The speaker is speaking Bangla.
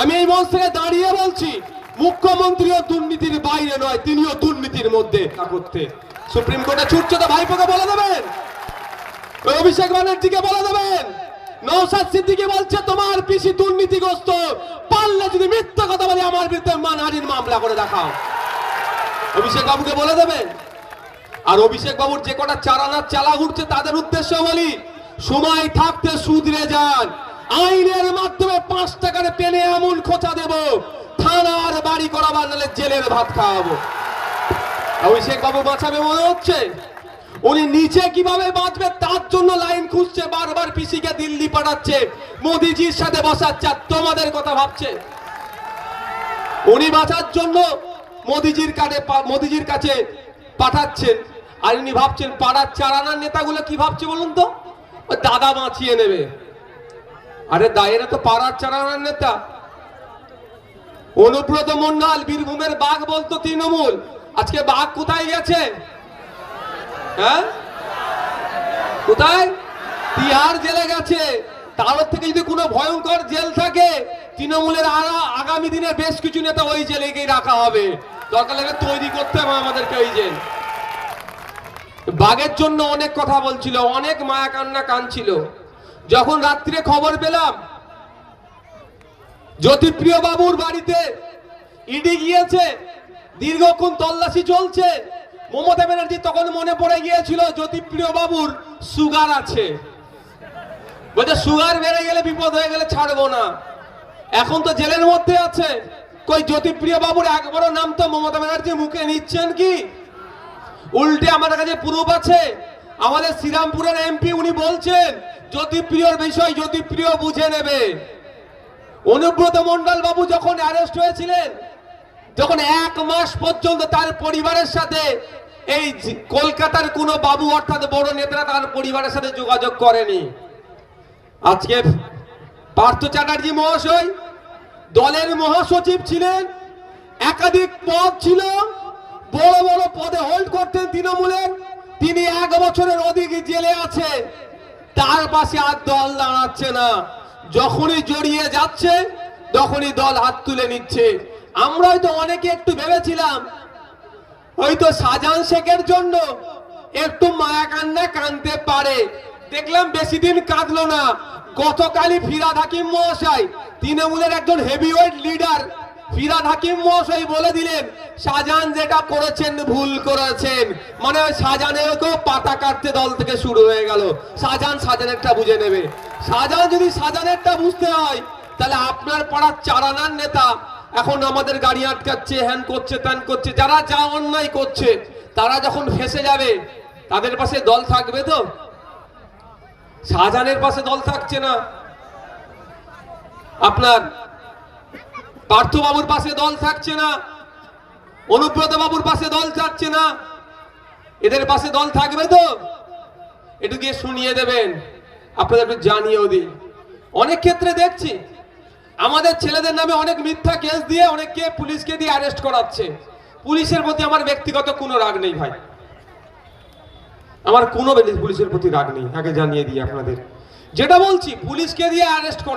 আমি এই মঞ্চ থেকে দাঁড়িয়ে বলছি মুখ্যমন্ত্রীও দুর্নীতির বাইরে নয় তিনিও দুর্নীতির মধ্যে করতে সুপ্রিম কোর্টে ছুটছে তো ভাইপোকে বলে দেবেন? অভিষেক ব্যানার্জিকে বলে দেবেন? নৌসাদ সিদ্দিকি বলছে, তোমার পিসি দুর্নীতিগ্রস্ত, পারলে যদি মিথ্যা কথা বলে আমার বিরুদ্ধে মানহানির মামলা করে দেখাও। অভিষেক বাবুকে বলে দেবেন? আর অভিষেক বাবুর যে কটা চারানার চালা ঘুরছে, তাদের উদ্দেশ্য বলি, সময় থাকতে সুদরে যান। আইনের মাধ্যমে পাঁচ টাকার পেনে এমন খোঁচা দেব। থানার বাড়ি করাবার নাহলে জেলের ভাত খাওয়াবো। অভিষেক বাবু বাঁচাবে মনে হচ্ছে? উনি নিচে কীভাবে বাঁচবে তার জন্য লাইন খুঁজছে, বারবার পিসিকে দিল্লি পাঠাচ্ছে, মোদিজির সাথে বসাচ্ছে তোমাদের কথা ভাবছে। উনি বাঁচার জন্য মোদিজির কাছে মোদিজির কাছে পাঠাচ্ছেন আর উনি ভাবছেন পাড়ার চারানার নেতাগুলো কি ভাবছে বলুন তো? দাদা বাঁচিয়ে নেবে। আরে দায়েরা তো পাড়ার চারানার নেতা। অনুব্রত মন্ডল বীরভূমের বাঘ বলতো তৃণমূল। আজকে বাঘ কোথায় গেছে? হ্যাঁ? কোথায়? তিহার জেলে গেছে। তার থেকে যদি কোনো ভয়ঙ্কর জেল থাকে, তৃণমূলের আরা- আগামী দিনে বেশ কিছু নেতা ওই জেলেকেই রাখা হবে। দরকার লাগে তৈরি করতে হবে আমাদেরকে ওই জেল। বাঘের জন্য অনেক কথা বলছিল, অনেক মায়া কান্না কানছিল। যখন রাত্রে খবর পেলাম, জ্যোতিপ্রিয় বাবুর বাড়িতে ইডি গিয়েছে, দীর্ঘক্ষণ তল্লাশি চলছে, মমতা ব্যানার্জি তখন মনে পড়ে গিয়েছিল, জ্যোতিপ্রিয় বাবুর সুগার আছে। বলছে, সুগার বেড়ে গেলে বিপদ হয়ে গেলে ছাড়বো না। এখন তো জেলের মধ্যে আছে। কই, জ্যোতিপ্রিয় বাবুর একবারও নাম তো মমতা ব্যানার্জি মুখে নিচ্ছেন কি? উল্টে আমাদের কাছে প্রুফ আছে। আমাদের শ্রীরামপুরের এমপি উনি বলছেন জ্যোতিপ্রিয়র বিষয় জ্যোতিপ্রিয় বুঝে নেবে। অনুব্রত মন্ডল বাবু যখন অ্যারেস্ট হয়েছিলেন, যখন এক মাস পর্যন্ত তার পরিবারের সাথে, এই কলকাতার কোনো বাবু অর্থাৎ বড় নেতারা তার পরিবারের সাথে যোগাযোগ করেনি। আজকে পার্থ চ্যাটার্জি মহাশয় দলের মহাসচিব ছিলেন, একাধিক পদ ছিল, বড় বড় পদে হোল্ড করতেন তৃণমূলের তিনি এক বছরের অধিক জেলে আছে তার পাশে আর দল দাঁড়াচ্ছে না। যখনই জড়িয়ে যাচ্ছে, তখনই দল হাত তুলে নিচ্ছে। আমরা হয়তো অনেকে একটু ভেবেছিলাম, হয়তো শাহজাহান শেখের জন্য একটু মায়া কান্না কানতে পারে। দেখলাম বেশি দিন কাঁদলো না। গতকালই ফিরাদ হাকিম মহাশয়, তৃণমূলের একজন হেভিওয়েট লিডার ফিরাদ হাকিম মহাশয় বলে দিলেন, শাহজাহান যেটা করেছেন ভুল করেছেন। মানে শাহজাহানেরকেও পাতা কাটতে দল থেকে শুরু হয়ে গেল। শাহজাহান শাহজাহানেরটা বুঝে নেবে। শাহজাহান যদি শাহজাহানেরটা বুঝতে হয়, তাহলে আপনার পাড়ার চারানার নেতা এখন আমাদের গাড়ি আটকাচ্ছে, হ্যান করছে, ত্যান করছে, যারা যা অন্যায় করছে, তারা যখন ফেসে যাবে, তাদের পাশে দল থাকবে তো? শাহজাহানের পাশে দল থাকছে না। আপনার পার্থবাবুর পাশে দল থাকছে না বাবুর পাশে দল থাকছে না। এদের পাশে দল থাকবে তো? একটু গিয়ে শুনিয়ে দেবেন, আপনাদের একটু জানিয়েও দিই। অনেক ক্ষেত্রে দেখছি, আমাদের ছেলেদের নামে অনেক মিথ্যা কেস দিয়ে অনেককে পুলিশকে দিয়ে অ্যারেস্ট করাচ্ছে। পুলিশের প্রতি আমার ব্যক্তিগত কোনো রাগ নেই ভাই। আমার কোনো পুলিশের প্রতি রাগ নেই আগে জানিয়ে দিই আপনাদের। যেটা বলছি, পুলিশকে দিয়ে অ্যারেস্ট করা।